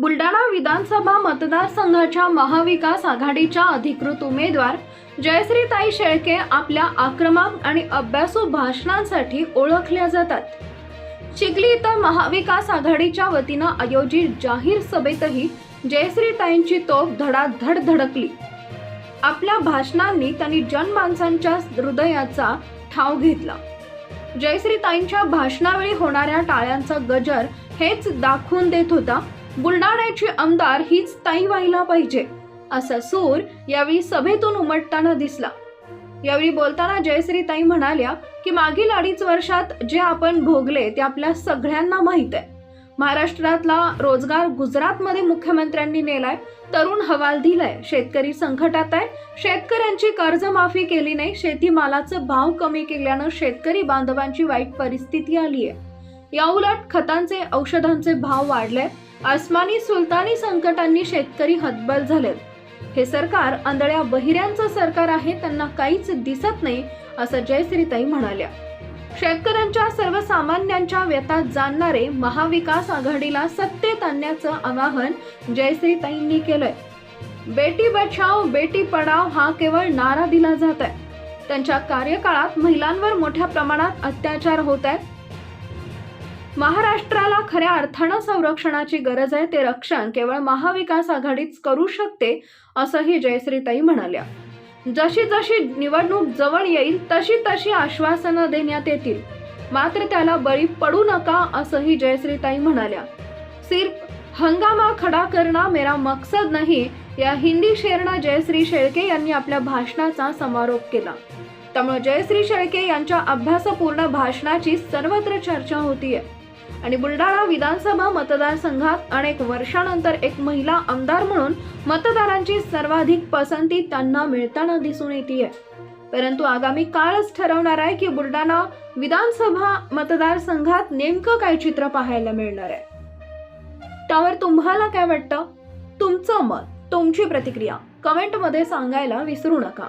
बुलढाणा विधानसभा मतदारसंघाच्या महाविकास आघाडीच्या अधिकृत उमेदवार जयश्रीताई शेळके आपल्या आक्रमक आणि अभ्यासू भाषणांसाठी ओळखल्या जातात. चिखली इथं महाविकास आघाडीच्या वतीनं आयोजित जाहीर सभेतही जयश्रीताईंची तोफ धडाधड धडकली. आपल्या भाषणांनी त्यांनी जनमानसांच्या हृदयाचा ठाव घेतला. जयश्रीताईंच्या भाषणावेळी होणाऱ्या टाळ्यांचा गजर हेच दाखवून देत होता बुलढाण्याची आमदार हीच ताई व्हायला पाहिजे असा सूर यावेळी सभेतून उमटताना दिसला. यावेळी बोलताना जयश्रीताई म्हणाल्या की मागील अडीच वर्षात जे आपण भोगले ते आपल्या सगळ्यांना माहीत आहे. महाराष्ट्रातला रोजगार गुजरातमध्ये मुख्यमंत्र्यांनी नेलाय तरुण हवाल दिलाय शेतकरी संकटात आहे शेतकऱ्यांची कर्जमाफी केली नाही शेतीमालाचं भाव कमी केल्यानं शेतकरी बांधवांची वाईट परिस्थिती आली आहे याउलट खतांचे औषधांचे भाव वाढले. आसमानी सुलतानी संकटांनी शेतकरी हतबल झालेत हे सरकार आंधळ्या बहिऱ्यांचं सरकार आहे त्यांना काहीच दिसत नाही असं जयश्रीताई म्हणाल्या. शेतकऱ्यांच्या सर्वसामान्यांच्या व्यतात जाणणारे महाविकास आघाडीला सत्तेत आणण्याचं आवाहन जयश्रीताईंनी केलंय. बेटी बचाव बेटी पढाव हा केवळ नारा दिला जात आहे. त्यांच्या कार्यकाळात महिलांवर मोठ्या प्रमाणात अत्याचार होत आहेत. महाराष्ट्राला खऱ्या अर्थानं संरक्षणाची गरज आहे ते रक्षण केवळ महाविकास आघाडीच करू शकते असंही जयश्रीताई म्हणाल्या. जशी जशी निवडणूक जवळ येईल तशी तशी आश्वासनं देण्यात येतील. मात्र त्याला बळी पडू नका असंही जयश्रीताई म्हणाल्या. सिर्फ हंगामा खडा करना मेरा मकसद नाही या हिंदी शेरना जयश्री शेळके यांनी आपल्या भाषणाचा समारोप केला. त्यामुळे जयश्री शेळके यांच्या अभ्यासपूर्ण भाषणाची सर्वत्र चर्चा होतीये. आणि बुलढाणा विधानसभा मतदारसंघात अनेक वर्षानंतर एक महिला आमदार म्हणून मतदारांची सर्वाधिक पसंती त्यांना मिळताना दिसून येते परंतु आगामी काळच ठरवणार आहे की बुलढाणा विधानसभा मतदारसंघात नेमकं काय चित्र पाहायला मिळणार आहे. त्यावर तुम्हाला काय वाटतं? तुमचं मत तुमची प्रतिक्रिया कमेंटमध्ये सांगायला विसरू नका.